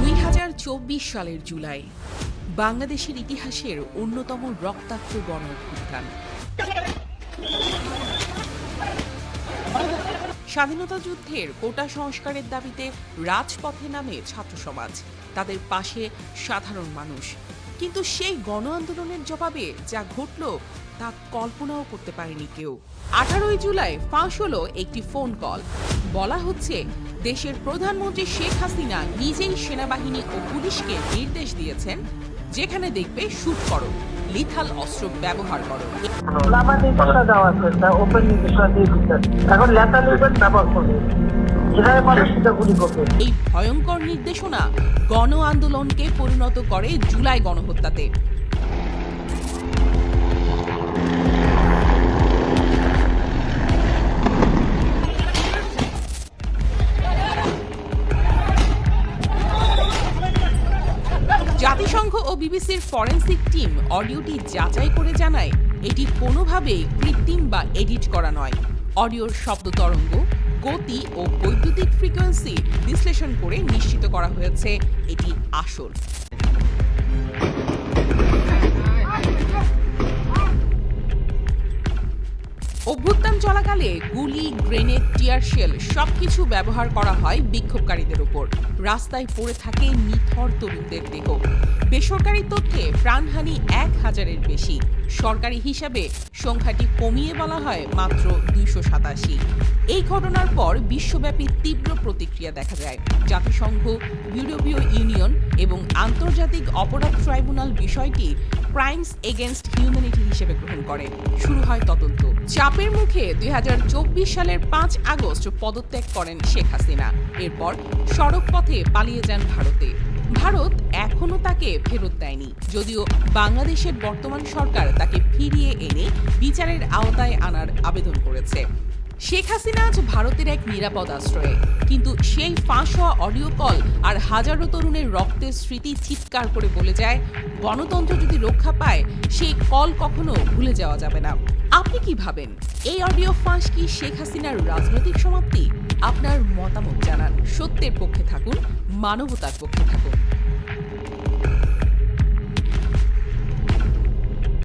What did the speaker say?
দুই হাজার চব্বিশ সালের জুলাই, বাংলাদেশের ইতিহাসের অন্যতম রক্তাক্ত গণ অভ্যুত্থান স্বাধীনতা যুদ্ধের কোটা সংস্কারের দাবিতে রাজপথে নামে ছাত্র সমাজ তাদের পাশে সাধারণ মানুষ। কিন্তু সেই গণ আন্দোলনের জবাবে যা ঘটল তা কল্পনাও করতে পারেনি কেউ। আঠারোই জুলাই ফাঁস হলো একটি ফোন কল। বলা হচ্ছে, দেশের প্রধানমন্ত্রী শেখ হাসিনা নিজেই সেনাবাহিনী ও পুলিশকে নির্দেশ দিয়েছেন, যেখানে দেখবে শুট করো, লিথাল অস্ত্র ব্যবহার করো। এখন ব্যবহার এই ভয়ঙ্কর নির্দেশনা গণ আন্দোলনকে পরিণত করে জুলাই গণহত্যাতে। জাতিসংঘ ও বিবিসির ফরেনসিক টিম অডিওটি যাচাই করে জানায়, এটি কোনোভাবেই কৃত্রিম বা এডিট করা নয়। অডিওর শব্দ তরঙ্গ গতি ও বৈদ্যুতিক ফ্রিকোয়েন্সি বিশ্লেষণ করে নিশ্চিত করা হয়েছে এটি আসল। চলাকালে গুলি, গ্রেনেড, টিয়ার শেল সবকিছু ব্যবহার করা হয় বিক্ষোভকারীদের উপর। রাস্তায় পড়ে থাকে নিথর তরুণদের দেহ। বেসরকারি তথ্যে প্রাণহানি এক হাজারের বেশি। সরকারি হিসাবে সংখ্যাটি কমিয়ে বলা হয় মাত্র দুইশো সাতাশি। এই ঘটনার পর বিশ্বব্যাপী তীব্র প্রতিক্রিয়া দেখা যায়। জাতিসংঘ, ইউরোপীয় ইউনিয়ন এবং আন্তর্জাতিক অপরাধ ট্রাইব্যুনাল বিষয়টি ক্রাইমস এগেনস্ট হিউম্যানিটি হিসেবে গ্রহণ করে। শুরু হয় তদন্ত। চাপের মুখে দুই হাজার চব্বিশ সালের পাঁচ আগস্ট পদত্যাগ করেন শেখ হাসিনা। এরপর সড়ক পথে পালিয়ে যান ভারতে। ভারত এখনও তাকে ফেরত দেয়নি। যদিও বাংলাদেশের বর্তমান সরকার তাকে ফিরিয়ে এনে বিচারের আওতায় আনার আবেদন করেছে। শেখ হাসিনা আজ ভারতের এক নিরাপদ আশ্রয়ে। কিন্তু সেই ফাঁস হওয়া অডিও কল আর হাজারো তরুণের রক্তের স্মৃতি চিৎকার করে বলে যায়, গণতন্ত্র যদি রক্ষা পায়, সেই কল কখনো ভুলে যাওয়া যাবে না। আপনি কি ভাবেন? এই অডিও ফাঁস কি শেখ হাসিনার রাজনৈতিক সমাপ্তি? আপনার মতামত জানান। সত্যের পক্ষে থাকুন, মানবতার পক্ষে থাকুন।